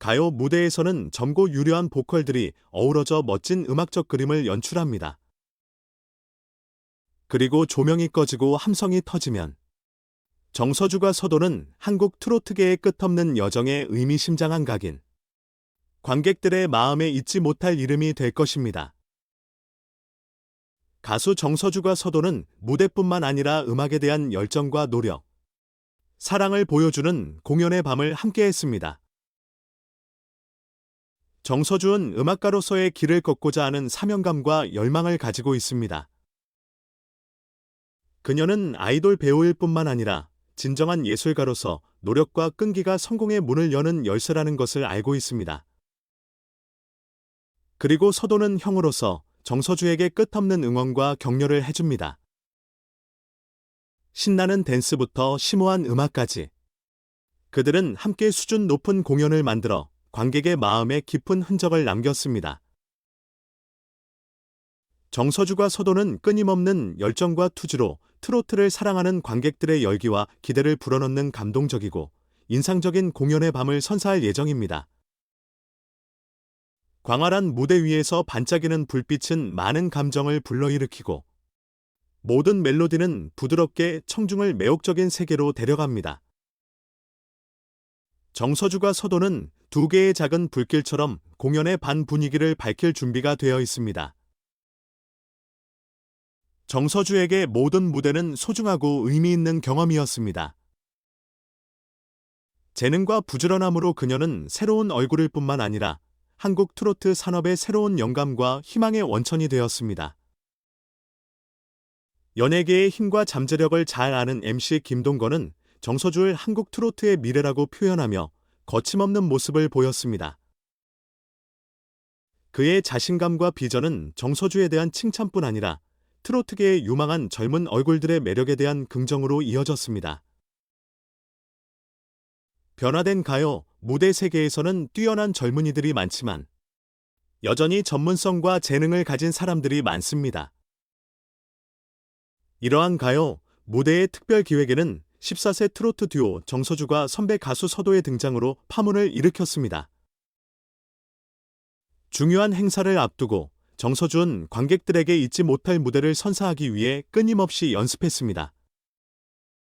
가요 무대에서는 젊고 유려한 보컬들이 어우러져 멋진 음악적 그림을 연출합니다. 그리고 조명이 꺼지고 함성이 터지면 정서주가 서도는 한국 트로트계의 끝없는 여정의 의미심장한 각인. 관객들의 마음에 잊지 못할 이름이 될 것입니다. 가수 정서주가 서도는 무대뿐만 아니라 음악에 대한 열정과 노력, 사랑을 보여주는 공연의 밤을 함께 했습니다. 정서주는 음악가로서의 길을 걷고자 하는 사명감과 열망을 가지고 있습니다. 그녀는 아이돌 배우일 뿐만 아니라 진정한 예술가로서 노력과 끈기가 성공의 문을 여는 열쇠라는 것을 알고 있습니다. 그리고 서도는 형으로서 정서주에게 끝없는 응원과 격려를 해줍니다. 신나는 댄스부터 심오한 음악까지. 그들은 함께 수준 높은 공연을 만들어 관객의 마음에 깊은 흔적을 남겼습니다. 정서주가 서도는 끊임없는 열정과 투지로 트로트를 사랑하는 관객들의 열기와 기대를 불어넣는 감동적이고 인상적인 공연의 밤을 선사할 예정입니다. 광활한 무대 위에서 반짝이는 불빛은 많은 감정을 불러일으키고 모든 멜로디는 부드럽게 청중을 매혹적인 세계로 데려갑니다. 정서주가 서도는 두 개의 작은 불길처럼 공연의 반 분위기를 밝힐 준비가 되어 있습니다. 정서주에게 모든 무대는 소중하고 의미 있는 경험이었습니다. 재능과 부지런함으로 그녀는 새로운 얼굴일 뿐만 아니라 한국 트로트 산업의 새로운 영감과 희망의 원천이 되었습니다. 연예계의 힘과 잠재력을 잘 아는 MC 김동건은 정서주를 한국 트로트의 미래라고 표현하며 거침없는 모습을 보였습니다. 그의 자신감과 비전은 정서주에 대한 칭찬뿐 아니라 트로트계의 유망한 젊은 얼굴들의 매력에 대한 긍정으로 이어졌습니다. 변화된 가요, 무대 세계에서는 뛰어난 젊은이들이 많지만 여전히 전문성과 재능을 가진 사람들이 많습니다. 이러한 가요, 무대의 특별 기획에는 14세 트로트 듀오 정서주가 선배 가수 서도의 등장으로 파문을 일으켰습니다. 중요한 행사를 앞두고 정서준 관객들에게 잊지 못할 무대를 선사하기 위해 끊임없이 연습했습니다.